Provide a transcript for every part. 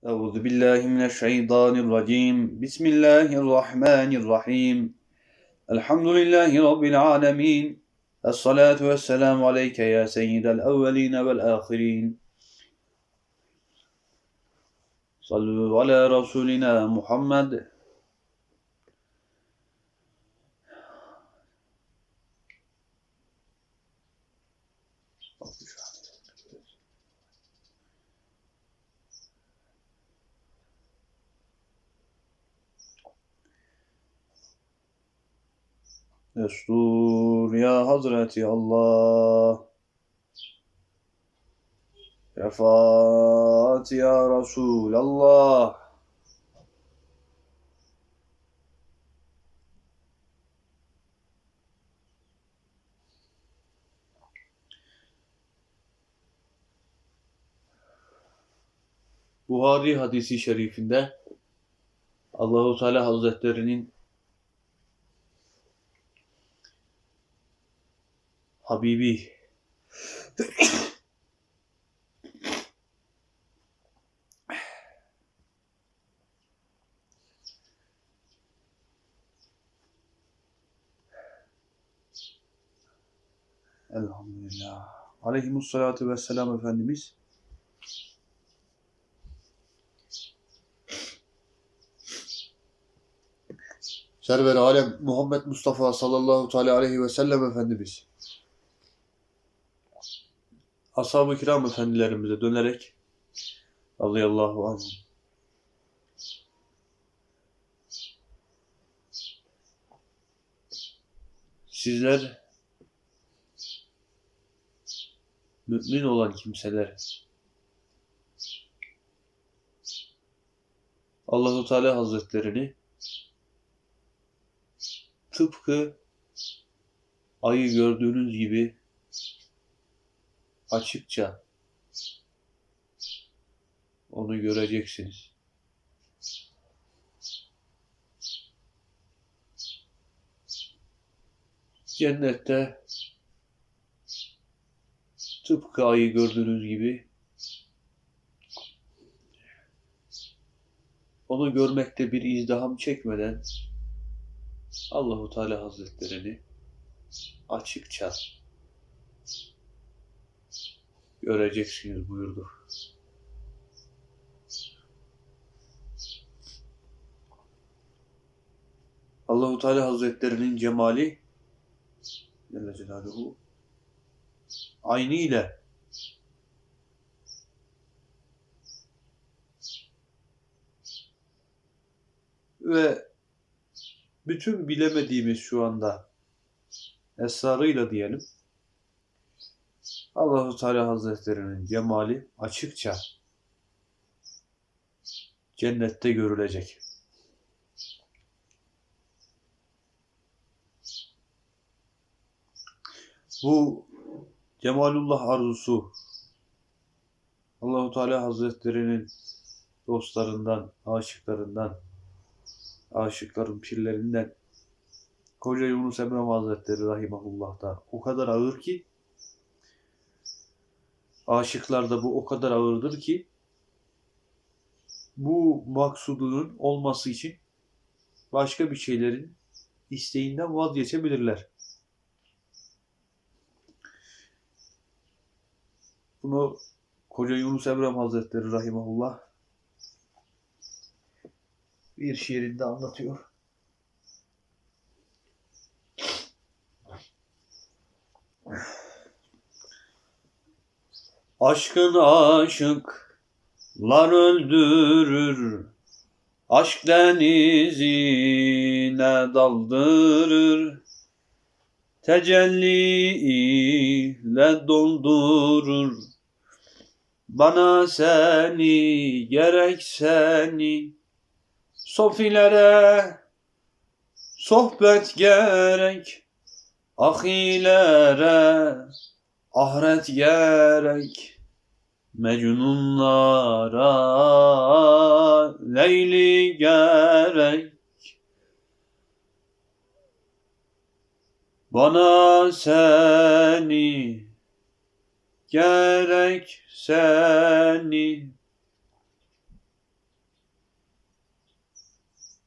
أعوذ بالله من الشيطان الرجيم. بسم الله الرحمن الرحيم. الحمد لله رب العالمين. الصلاة والسلام عليك يا سيد الأولين والآخرين. صلوا على رسولنا محمد. Destur ya Hazreti Allah. Şefaat ya Resulallah. Buhari hadisi şerifinde Allahu Teala Hazretlerinin Habibi. Elhamdülillah. Aleyhimussalatu vesselam Efendimiz. Server Alem Muhammed Mustafa sallallahu teala aleyhi ve sellem Efendimiz Ashab-ı kiram efendilerimize dönerek radıyallahu anh. Sizler mümin olan kimseler. Allahu Teala Hazretlerini tıpkı ayı gördüğünüz gibi açıkça onu göreceksiniz. Cennette tıpkı ayı gördüğünüz gibi onu görmekte bir izdiham çekmeden Allahu Teala Hazretlerini açıkça göreceksiniz buyurdu. Allahu Teala Hazretlerinin cemali Celle Celaluhu aynı ile ve bütün bilemediğimiz şu anda esrarıyla diyelim Allahu Teala Hazretlerinin cemali açıkça cennette görülecek. Bu cemalullah arzusu Allahu Teala Hazretlerinin dostlarından, aşıklarından, aşıkların pirlerinden Koca Yunus Emre Hazretleri Rahimahullah da o kadar ağır ki aşıklarda bu o kadar ağırdır ki bu maksudunun olması için başka bir şeylerin isteğinden vazgeçebilirler. Bunu Koca Yunus Emre Hazretleri Rahimahullah bir şiirinde anlatıyor. Aşkın aşıklar öldürür, aşk denizine daldırır, tecelli ile doldurur. Bana seni gerek seni, sofilere sohbet gerek, ahilere ahiret gerek. Mecnunlara Leyli gerek. Bana seni gerek seni.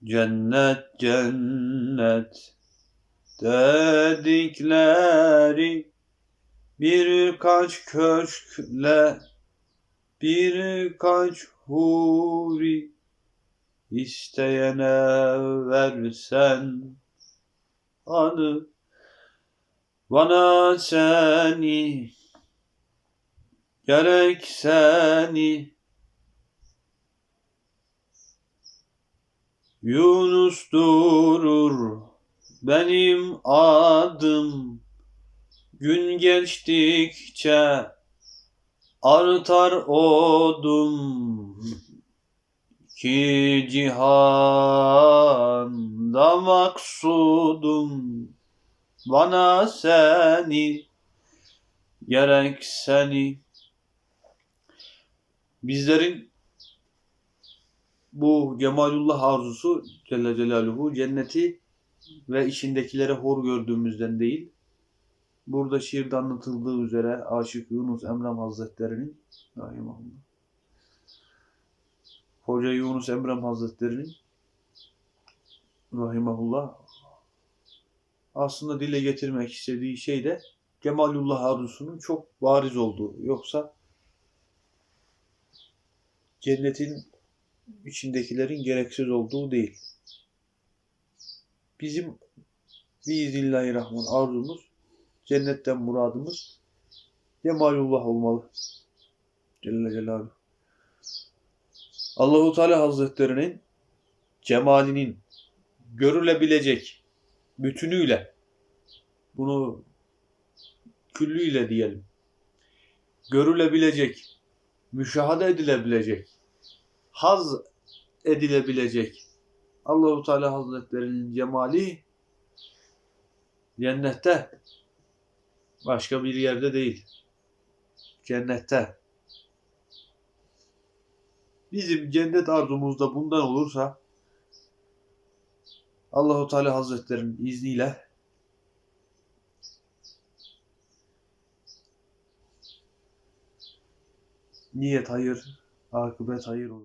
Cennet cennet dedikleri birkaç köşkle birkaç huri isteyene versen adı bana seni gerek seni. Yunus durur benim adım gün geçtikçe artar odum ki cihanda maksudum bana seni gerek seni bizlerin bu Cemalullah arzusu Celle Celaluhu cenneti ve içindekileri hor gördüğümüzden değil. Burada şiirde anlatıldığı üzere Aşık Yunus Emrem Hazretleri'nin rahimahullah. Hoca Yunus Emrem Hazretleri'nin rahimahullah aslında dile getirmek istediği şey de Cemalullah arzusunun çok bariz olduğu. Yoksa cennetin içindekilerin gereksiz olduğu değil. Bizim biiznillahirrahman arzumuz, cennetten muradımız Cemalullah olmalı. Celle Celaluhu. Allahu Teala Hazretlerinin cemalinin görülebilecek bütünüyle bunu küllüyle diyelim. Görülebilecek, müşahede edilebilecek, haz edilebilecek Allahu Teala Hazretlerinin cemali cennette başka bir yerde değil. Cennette. Bizim cennet arzumuzda bundan olursa Allahu Teala Hazretlerinin izniyle niyet hayır, akıbet hayır olur.